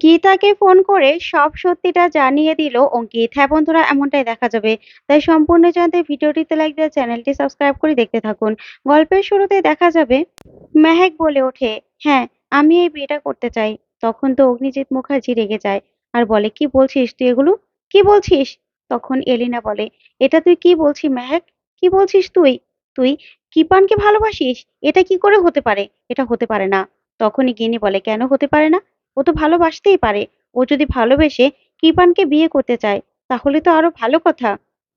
গীতাকে phone করে সব সত্যিটা জানিয়ে দিল অঙ্কিত। হ্যাঁ বন্ধুরা, এমনটাই দেখা যাবে। তাই সম্পূর্ণ জানতে ভিডিওটিতে লাইক দিয়ে চ্যানেলটি সাবস্ক্রাইব করে দেখতে থাকুন। গল্পের শুরুতে দেখা যাবে, মেহেক বলে ওঠে হ্যাঁ আমি এই বিয়েটা করতে চাই। তখন তো অগ্নিজিৎ মুখার্জি রেগে যায় আর বলে, কি বলছিস তুই এগুলো? কি বলছিস? তখন এলিনা বলে, এটা তুই কি বলছিস মেহেক? কি বলছিস তুই? তুই কিপানকে ভালোবাসিস? এটা কি করে হতে পারে? এটা হতে পারে না। তখনই গিনি বলে, কেন হতে পারে না? ও তো ভালোবাসতেই পারে। ও যদি ভালোবেসে কৃপানকে বিয়ে করতে চায়, তাহলে তো আরও ভালো কথা।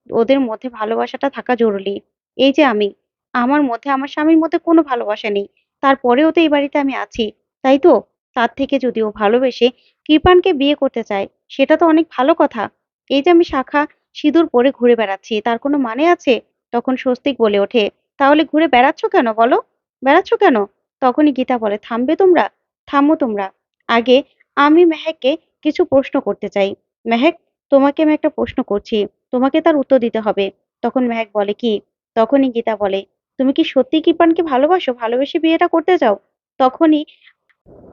ওদের মধ্যে ভালোবাসাটা থাকা জরুরি। এই যে আমি, আমার মধ্যে আমার স্বামীর মধ্যে কোনো ভালোবাসা নেই। তারপরেও তো এই বাড়িতে আমি আছি, তাই তো? তার থেকে যদি ও ভালোবেসে কৃপানকে বিয়ে করতে চায়, সেটা তো অনেক ভালো কথা। এই যে আমি শাখা সিঁদুর পরে ঘুরে বেড়াচ্ছি, তার কোনো মানে আছে? তখন স্বস্তিক বলে ওঠে, তাহলে ঘুরে বেড়াচ্ছ কেন বলো? বেড়াচ্ছ কেন? তখনই গীতা বলে, থামবে তোমরা? থামো তোমরা। আগে আমি মেহেককে কিছু প্রশ্ন করতে চাই। মেহেক, তোমাকে আমি একটা প্রশ্ন করছি। তোমাকে তার উত্তর দিতে হবে। তখন মেহেক বলে, কি? তখনই গীতা বলে, তুমি কি সত্যি কৃপানকে ভালোবাসো? ভালোবেসে বিয়েটা করতে চাও? তখনই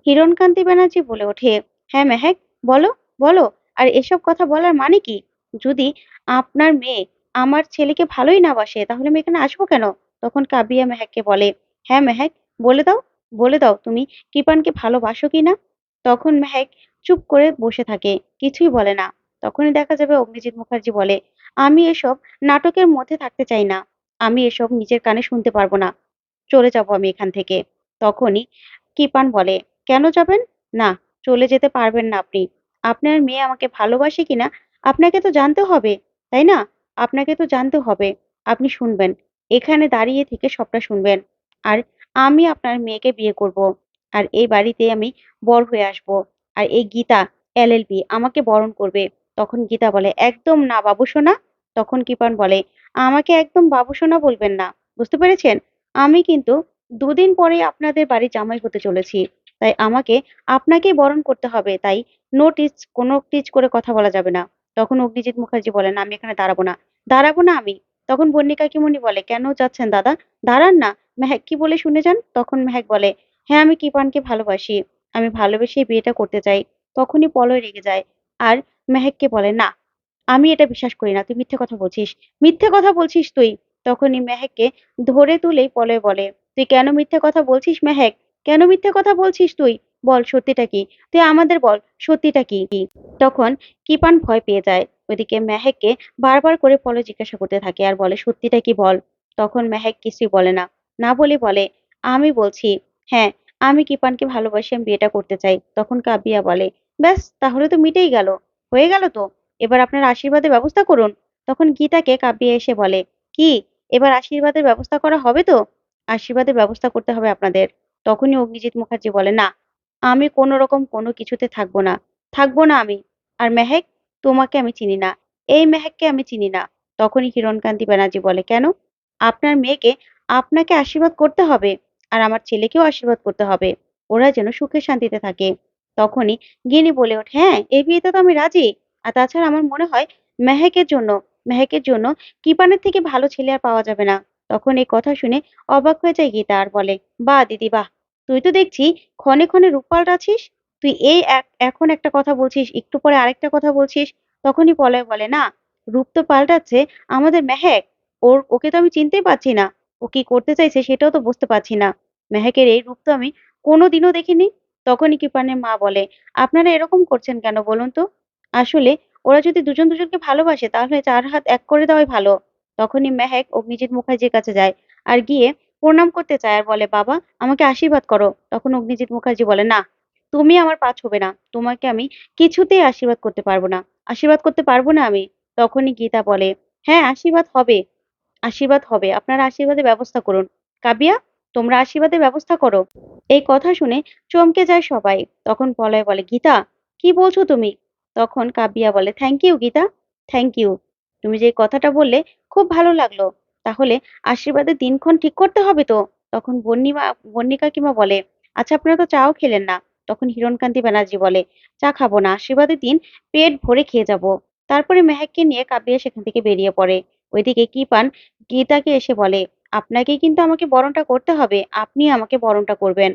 হিরণকান্তি ব্যানার্জি বলে ওঠে হ্যাঁ মেহেক, বলো বলো। আর এসব কথা বলার মানে কি? যদি আপনার মেয়ে আমার ছেলেকে ভালোই না বাসে, তাহলে আমি এখানে আসব কেন? তখন কাবিয়া মেহেককে বলে হ্যাঁ মেহেক, বলে দাও বলে দাও। তুমি কৃপানকে ভালোবাসো কিনা তখন মেহেক চুপ করে বসে থাকে, কিছুই বলে না। তখনই দেখা যাবে অগ্নিজিৎ মুখার্জি বলে, আমি এসব নাটকের মধ্যে থাকতে চাই না। আমি এসব নিজের কানে শুনতে পারব না। চলে যাব আমি এখান থেকে। তখনই কিপান বলে, কেন যাবেন? না, চলে যেতে পারবেন না আপনি। আপনার মেয়ে আমাকে ভালোবাসে কিনা আপনাকে তো জানতে হবে, তাই না? আপনাকে তো জানতে হবে। আপনি শুনবেন। এখানে দাঁড়িয়ে থেকে সবটা শুনবেন। আর আমি আপনার মেয়েকে বিয়ে করব। আর এই বাড়িতে আমি বড় হয়ে আসব। আর এই গীতা এলএলবি আমাকে বরণ করবে। তখন গীতা বলে, একদম না বাবু সোনা। তখন কৃপান বলে, আমাকে একদম বাবু সোনা বলবেন না। বুঝতে পেরেছেন? আমি কিন্তু দুদিন পরে আপনাদের বাড়ি জামাই হতে চলেছি। তাই আমাকে, আপনাকেই বরণ করতে হবে। তাই নো টিচ কোনো টিচ করে কথা বলা যাবে না। তখন অগ্নিজিৎ মুখার্জি বলেন, আমি এখানে দাঁড়াবো না। দাঁড়াবো না আমি? তখন বন্যিকা কিমনি বলে, কেন যাচ্ছেন দাদা? দাঁড়ান না। মেহেক কি বলে শুনে যান? তখন মেহেক বলে হ্যাঁ আমি কৃপানকে ভালোবাসি। আমি ভালোবেসেই বিয়েটা করতে চাই, তখনই পলয় রেগে যায়। আর মেহেককে বলে, না, আমি এটা বিশ্বাস করি না, তুই মিথ্যে কথা বলছিস। মিথ্যে কথা বলছিস তুই? তখনই মেহেককে ধরে তুলেই পলয় বলে, তুই কেন মিথ্যে কথা বলছিস মেহেক? কেন মিথ্যে কথা বলছিস তুই? বল, সত্যিটা কি? তুই আমাদের বল, সত্যিটা কি? তখন কিপান ভয় পেয়ে যায়। ওইদিকে মেহেককে বারবার করে পলয় জিজ্ঞাসা করতে থাকে, আর বলে, সত্যিটা কি বল? তখন মেহেক কিছুই বলে না। না বলে বলে, আমি বলছি হ্যাঁ আমি কিপানকে ভালোবাসি, আমি বিয়েটা করতে চাই। তখন কাবিয়া বলে, ব্যাস, তাহলে তো মিটেই গেল। হয়ে গেল তো? এবার আপনার আশীর্বাদের ব্যবস্থা করুন। তখন গীতাকে কাবিয়া এসে বলে, কি? এবার আশীর্বাদের ব্যবস্থা করা হবে তো? আশীর্বাদের ব্যবস্থা করতে হবে আপনাদের। তখনই অগ্নিজিৎ মুখার্জি বলে, না, আমি কোনো রকম কোনো কিছুতে থাকব না। থাকব না আমি। আর মেহেক, তোমাকে আমি চিনি না। এই মেহেককে আমি চিনি না। তখনই হিরণকান্তি ব্যানার্জি বলে, কেন? আপনার মেয়েকে আপনাকে আশীর্বাদ করতে হবে। আর আমার ছেলেকেও আশীর্বাদ করতে হবে। ওরা যেন সুখে শান্তিতে থাকে। তখনই গিনি বলে ওঠে হ্যাঁ এই বিয়েতে তো আমি রাজি। আর তাছাড়া আমার মনে হয় মেহেকের জন্য মেহেকের জন্য কৃপানের থেকে ভালো ছেলে আর পাওয়া যাবে না। তখন এই কথা শুনে অবাক হয়ে যায় গীতা আর বলে বাহ দিদি, বাহ! তুই তো দেখছি ক্ষণে ক্ষণে রূপ পাল্টাচ্ছিস। তুই এই এখন একটা কথা বলছিস, একটু পরে আরেকটা কথা বলছিস। তখনই পলয় বলে, না, রূপ তো পাল্টাচ্ছে আমাদের মেহেক। ওর, ওকে তো আমি চিনতেই পারছি না। ও কি করতে চাইছে সেটাও তো বুঝতে পারছি না। মেহেকের এই রূপ তো আমি কোনোদিনও দেখিনি। তখনই কৃপানের মা বলে, আপনারা এরকম করছেন কেন বলুন তো? আসলে ওরা যদি দুজন দুজনকে ভালোবাসে তাহলে চার হাত এক করে দেওয়াই ভালো। তখনই মেহেক অগ্নিজিৎ মুখার্জির কাছে যায় আর গিয়ে প্রণাম করতে চায় আর বলে, বাবা, আমাকে আশীর্বাদ করো। তখন অগ্নিজিৎ মুখার্জি বলে, না, তুমি আমার পা ছবে না। তোমাকে আমি কিছুতেই আশীর্বাদ করতে পারব না। আশীর্বাদ করতে পারব না আমি? তখনই গীতা বলে হ্যাঁ আশীর্বাদ হবে। আশীর্বাদ হবে। আপনারা আশীর্বাদের ব্যবস্থা করুন। কাবিয়া তোমরা আশীর্বাদের ব্যবস্থা করো। এই কথা শুনে চমকে যায় সবাই। তখন পলয় বলে, গীতা, কি বলছো তুমি? তখন কাবিয়া বলে thank you Gita thank you তুমি যে কথাটা বললে খুব ভালো লাগল। তাহলে আশীর্বাদের দিনক্ষণ ঠিক করতে হবে তো? তখন বন্নিমা বন্নিকা কিমা বলে আচ্ছা আপনারা তো চাও খেলেন না? তখন হিরণকান্তি ব্যানার্জি বলে, চা খাব না, আশীর্বাদের দিন পেট ভরে খেয়ে যাব। তারপরে মেহেককে নিয়ে কাবিয়া সেখান থেকে বেরিয়ে পড়ে। ওইদিকে কিপান গীতাকে এসে বলে আপনাকেই কিন্তু আমাকে বরণটা করতে হবে। আপনি আমাকে বরণটা করবেন।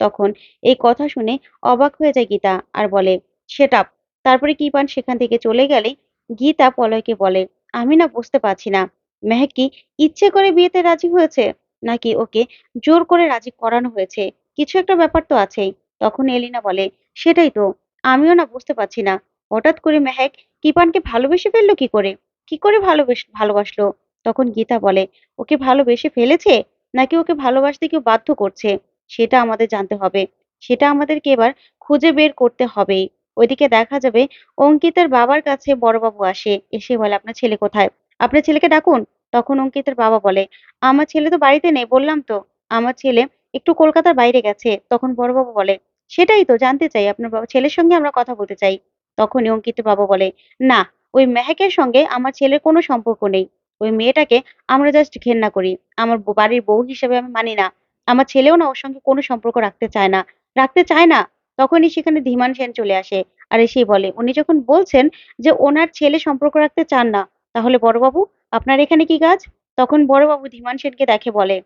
তখন এই কথা শুনে অবাক হয়ে যায় গীতা আর বলে, সেট আপ তারপরে কৃপান সেখান থেকে চলে গেলেই গীতা পলয়কে বলে, আমি না বুঝতে পারছি না। মেহেক কি ইচ্ছে করে বিয়েতে রাজি হয়েছে? নাকি ওকে জোর করে রাজি করানো হয়েছে? কিছু একটা ব্যাপার তো আছেই। তখন এলিনা বলে, সেটাই তো, আমিও না বুঝতে পারছি না। হঠাৎ করে মেহেক কৃপানকে ভালোবেসে ফেলল কি করে? কি করে ভালোবেস, ভালোবাসলো? তখন গীতা বলে, ওকে ভালোবেসে ফেলেছে? নাকি ওকে ভালোবাসতে কেউ বাধ্য করছে? সেটা আমাদের জানতে হবে। সেটা আমাদেরকে এবার খুঁজে বের করতে হবেই। ওইদিকে দেখা যাবে অঙ্কিতার বাবার কাছে বড়বাবু আসে। এসে বলে, আপনার ছেলে কোথায়? আপনার ছেলেকে ডাকুন? তখন অঙ্কিতের বাবা বলে, আমার ছেলে তো বাড়িতে নেই, বললাম তো। আমার ছেলে একটু কলকাতার বাইরে গেছে। তখন বড়বাবু বলে, সেটাই তো, জানতে চাই। আপনার বাবা, ছেলের সঙ্গে আমরা কথা বলতে চাই। তখনই অঙ্কিতের বাবা বলে, না ওই মেহেকের সঙ্গে আমার ছেলের কোনো সম্পর্ক নেই। ওই মেয়েটাকে আমরা জাস্ট ঘেন্না করি। আমার বাড়ির বউ হিসেবে আমি মানি না। আমার ছেলেও না ওর সঙ্গে কোনো সম্পর্ক রাখতে চায় না। রাখতে চায় না, তখনই সেখানে ধীমান সেন চলে আসে। আর এসেই বলে, উনি যখন বলছেন যে ওনার ছেলে সম্পর্ক রাখতে চান না, তাহলে বড়বাবু, আপনার এখানে কি কাজ? তখন বড়বাবু ধীমান সেনকে দেখে বলে,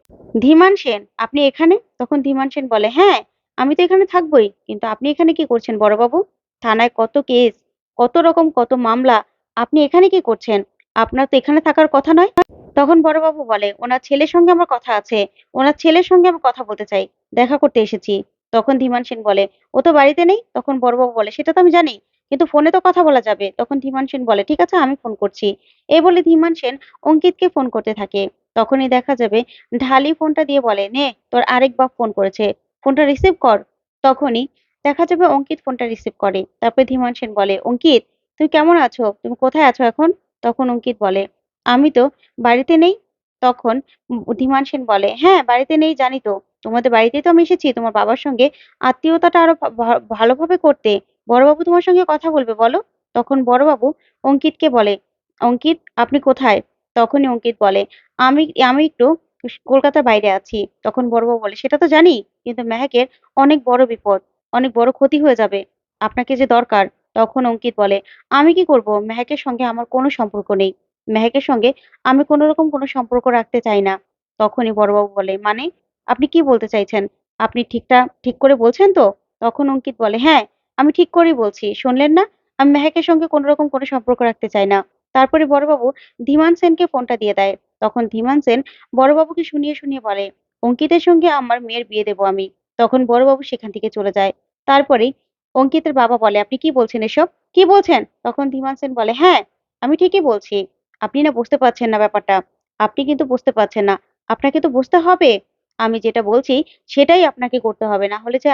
ধীমান সেন, আপনি এখানে? তখন ধীমান সেন বলে হ্যাঁ আমি তো এখানে থাকবোই, কিন্তু আপনি এখানে কি করছেন বড়বাবু? থানায় কত কেস, কত রকম কত মামলা আপনি এখানে কি করছেন? আপনার তো এখানে থাকার কথা নয়। তখন বড়বাবু বলে, ওনার ছেলের সঙ্গে আমার কথা আছে। ওনার ছেলের সঙ্গে আমি কথা বলতে চাই। দেখা করতে এসেছি। তখন ধীমান সেন বলে, ও তো বাড়িতে নেই? তখন বড়বাবু বলে, সেটা তো আমি জানি, কিন্তু ফোনে তো কথা বলা যাবে। তখন ধীমান সেন বলে, ঠিক আছে, আমি ফোন করছি। এই বলে ধীমান সেন অঙ্কিতকে ফোন করতে থাকে। তখনই দেখা যাবে, ঢালি ফোনটা দিয়ে বলে, নে, তোর আরেক বাপ ফোন করেছে। ফোনটা রিসিভ কর। তখনই দেখা যাবে, অঙ্কিত ফোনটা রিসিভ করে। তারপরে ধীমান সেন বলে, অঙ্কিত তুমি কেমন আছো? তুমি কোথায় আছো এখন? তখন অঙ্কিত বলে, আমি তো বাড়িতে নেই। তখন ধীমান সেন বলে হ্যাঁ বাড়িতে নেই, জানি তো। তোমাদের বাড়িতেই তো আমি এসেছি, তোমার বাবার সঙ্গে আত্মীয়তাটা আরও ভালোভাবে করতে। বড়বাবু তোমার সঙ্গে কথা বলবে, বলো। তখন বড়বাবু অঙ্কিতকে বলে, অঙ্কিত, আপনি কোথায়? তখনই অঙ্কিত বলে, আমি আমি একটু কলকাতার বাইরে আছি। তখন বড়বাবু বলে, সেটা তো জানি, কিন্তু মেহেকের অনেক বড় বিপদ, অনেক বড় ক্ষতি হয়ে যাবে। আপনাকে যে দরকার তখন অঙ্কিত বলে, আমি কি করব? মেহেকের সঙ্গে আমার কোনো সম্পর্ক নেই। মেহেকের সঙ্গে আমি কোনো রকম কোনো সম্পর্ক রাখতে চাই না। তখনই বড়বাবু বলে মানে? আপনি কি বলতে চাইছেন? আপনি ঠিকটা, ঠিক করে বলছেন তো? তখন অঙ্কিত বলে হ্যাঁ আমি ঠিক করেই বলছি। শুনলেন না? আমি মেহেকের সঙ্গে কোনো রকম কোনো সম্পর্ক রাখতে চাই না। তারপরে বড়বাবু ধীমান সেনকে ফোনটা দিয়ে দেয়। তখন ধীমান সেন বড়বাবুকে শুনিয়ে শুনিয়ে বলে, অঙ্কিতের সঙ্গে আমার মেয়ের বিয়ে দেবো আমি। তখন বড়বাবু সেখান থেকে চলে যায়। তারপরেই অঙ্কিতের বাবা বলে, আপনি কি বলছেন এসব? কি বলছেন? তখন ধীমান সেন বলে হ্যাঁ আমি ঠিকই বলছি। আপনি না বুঝতে পারছেন না ব্যাপারটা। আপনি কিন্তু বুঝতে পারছেন না। আপনাকে তো বুঝতে হবে। আমি যেটা বলছি, সেটাই আপনাকে করতে হবে। না হলে যে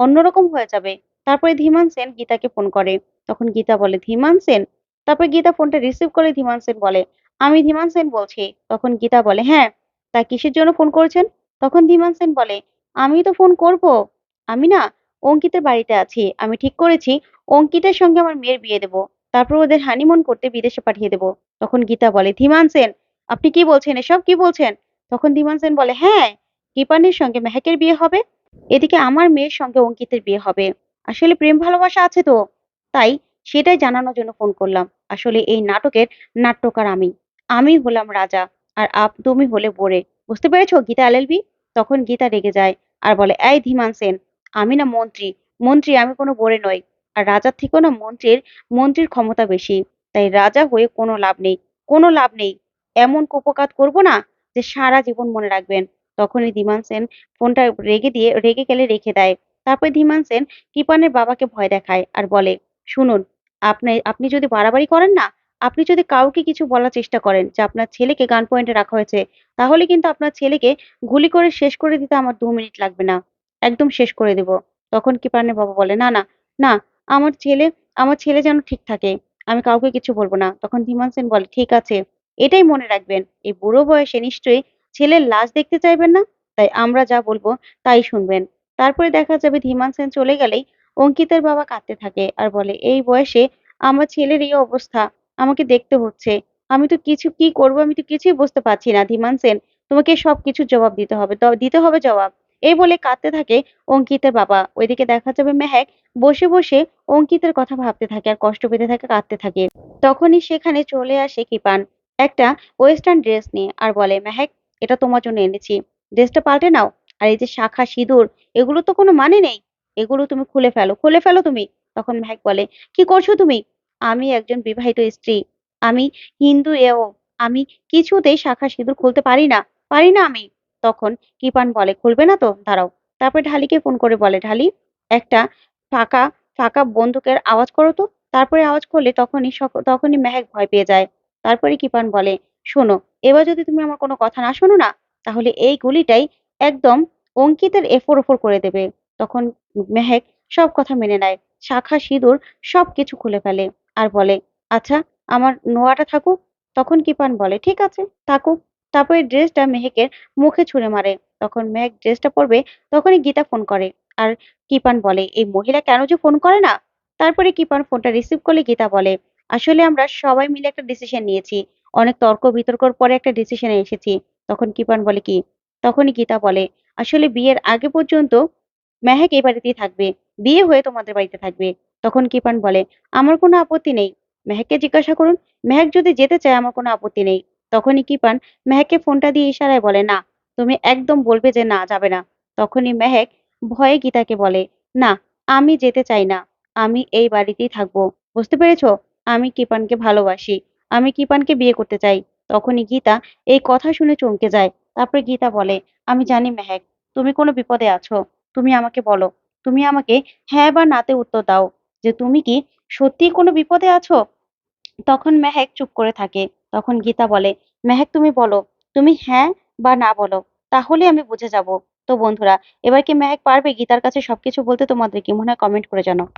অন্যরকম হয়ে যাবে। তারপরে ধীমান সেন গীতাকে ফোন করে। তখন গীতা বলে, ধীমান সেন? তারপরে গীতা ফোনটা রিসিভ করে ধীমান সেন বলে, আমি ধীমান সেন বলছি। তখন গীতা বলে হ্যাঁ তা কিসের জন্য ফোন করেছেন? তখন ধীমান সেন বলে, আমি তো ফোন করব। আমি না অঙ্কিতের বাড়িতে আছি, আমি ঠিক করেছি, অঙ্কিতের সঙ্গে আমার মেয়ের বিয়ে দেবো। তারপর ওদের হানিমুন করতে বিদেশে পাঠিয়ে দেবো। তখন গীতা বলে, ধীমান সেন, আপনি কি বলছেন? এসব কি বলছেন? তখন ধীমান সেন বলে হ্যাঁ কৃপানের সঙ্গে মেহেকের বিয়ে হবে, এদিকে আমার মেয়ের সঙ্গে অঙ্কিতের বিয়ে হবে। আসলে প্রেম ভালোবাসা আছে তো? তাই সেটাই জানানোর জন্য ফোন করলাম। আসলে এই নাটকের নাট্যকার আমি। আমি হলাম রাজা, আর আপ তুমি হলে বোরে। বুঝতে পেরেছ গীতা এলএলবি তখন গীতা রেগে যায় আর বলে, এই ধীমান সেন আমি না মন্ত্রী মন্ত্রী আমি কোনো বোরে নই। আর রাজার থেকেও না মন্ত্রীর মন্ত্রীর ক্ষমতা বেশি। তাই রাজা হয়ে কোনো লাভ নেই, কোনো লাভ নেই। এমন কুপকাত করব না যে সারা জীবন মনে রাখবেন। তখনই ধীমান সেন ফোনটা রেগে দিয়ে, রেগে গেলে রেখে দেয়। তারপরে ধীমান সেন কৃপানের বাবাকে ভয় দেখায় আর বলে, শুনুন, আপনি আপনি যদি বাড়াবাড়ি করেন না, আপনি যদি কাউকে কিছু বলার চেষ্টা করেন যে আপনার ছেলেকে গান পয়েন্টে রাখা হয়েছে, তাহলে কিন্তু আপনার ছেলেকে গুলি করে শেষ করে দিতে আমার দু মিনিট লাগবে না। একদম শেষ করে দেব। তখন কৃপানের বাবা বলে, না না না, আমার ছেলে আমার ছেলে যেন ঠিক থাকে, আমি কাউকে কিছু বলব না। তখন ধীমান সেন বলে, ঠিক আছে, এটাই মনে রাখবেন, এই বুড়ো বয়সে নিশ্চয়ই ছেলের লাশ দেখতে চাইবেন না? তাই আমরা যা বলব তাই শুনবেন। তারপরে দেখা যাবে ধীমান সেন চলে গেলেই অঙ্কিতের বাবা কাঁদতে থাকে আর বলে, এই বয়সে আমার ছেলের এই অবস্থা, আমাকে দেখতে হচ্ছে। আমি তো কিছু, কি করব আমি তো কিছুই বুঝতে পারছি না। ধীমান সেন তোমাকে সব কিছুর জবাব দিতে হবে দিতে হবে জবাব। এই বলে কাঁদতে থাকে অঙ্কিতের বাবা। ওইদিকে দেখা যাবে মেহেক বসে বসে অঙ্কিতের কথা ভাবতে থাকে আর কষ্ট পেতে থাকে, কাঁদতে থাকে। তখনই সেখানে চলে আসে কৃপান। একটা ওয়েস্টার্ন ড্রেস নিয়ে আর বলে, মেহেক, এটা তোমার জন্য এনেছি। ড্রেসটা পাল্টে নাও। আর এই যে শাখা, সিঁদুর, এগুলো তো কোনো মানে নেই। এগুলো তুমি খুলে ফেলো। খুলে ফেলো তুমি? তখন মেহেক বলে, কি করছ তুমি? আমি একজন বিবাহিত স্ত্রী। আমি হিন্দু এও। আমি কিছুতেই শাখা, সিঁদুর খুলতে পারি না। পারি না আমি। তখন কৃপান বলে, খুলবে না তো? দাঁড়াও। তারপরে ঢালিকে ফোন করে বলে, ঢালি, একটা ফাঁকা ফাঁকা বন্দুকের আওয়াজ করো তো। তারপরে আওয়াজ করলে তখনই তখনই মেহেক ভয় পেয়ে যায়। তারপরে কৃপান বলে, শোনো, এবার যদি তুমি আমার কোনো কথা না শোনো না, তাহলে এই গুলিটাই একদম অঙ্কিতের এফোর ওফোর করে দেবে। তখন মেহেক সব কথা মেনে নেয়। শাখা, সিঁদুর সবকিছু খুলে ফেলে আর বলে আচ্ছা আমার নোয়াটা থাকুক? তখন কৃপান বলে, ঠিক আছে, থাকুক। তারপরে ড্রেসটা মেহেকের মুখে ছুঁড়ে মারে। তখন মেহেক ড্রেসটা পরবে, তখনই গীতা ফোন করে। আর কৃপান বলে, এই মহিলা কেন যে ফোন করে না? তারপরে কৃপান ফোনটা রিসিভ করলে গীতা বলে, আসলে আমরা সবাই মিলে একটা ডিসিশন নিয়েছি। অনেক তর্ক বিতর্কর পরে একটা ডিসিশনে এসেছি। তখন কৃপান বলে, কি? তখনই গীতা বলে, আসলে বিয়ের আগে পর্যন্ত মেহেক এই বাড়িতেই থাকবে, বিয়ে হয়ে তোমাদের বাড়িতে থাকবে। তখন কৃপান বলে, আমার কোনো আপত্তি নেই। মেহেককে জিজ্ঞাসা করুন, মেহেক যদি যেতে চায়, আমার কোনো আপত্তি নেই। তখনই কৃপান মেহেককে ফোনটা দিয়ে ইশারায় বলে, না, তুমি একদম বলবে যে না, যাবে না। তখনই মেহেক ভয়ে গীতাকে বলে, না, আমি যেতে চাই না। আমি এই বাড়িতেই থাকব। বুঝতে পেরেছ? আমি কৃপানকে ভালোবাসি। আমি কৃপানকে বিয়ে করতে চাই। তখনই গীতা এই কথা শুনে চমকে যায়। তারপরে গীতা বলে, আমি জানি মেহেক, তুমি কোনো বিপদে আছো। তুমি আমাকে বলো, তুমি আমাকে হ্যাঁ বা নাতে উত্তর দাও যে তুমি কি সত্যি কোনো বিপদে আছো? তখন মেহেক চুপ করে থাকে। তখন গীতা বলে, মেহেক তুমি বলো, তুমি হ্যাঁ বা না বলো তাহলে আমি বুঝে যাব। তো বন্ধুরা, এবার কি মেহেক পারবে গীতার কাছে সবকিছু বলতে? তোমাদের কি মনে হয় কমেন্ট করে জানাও।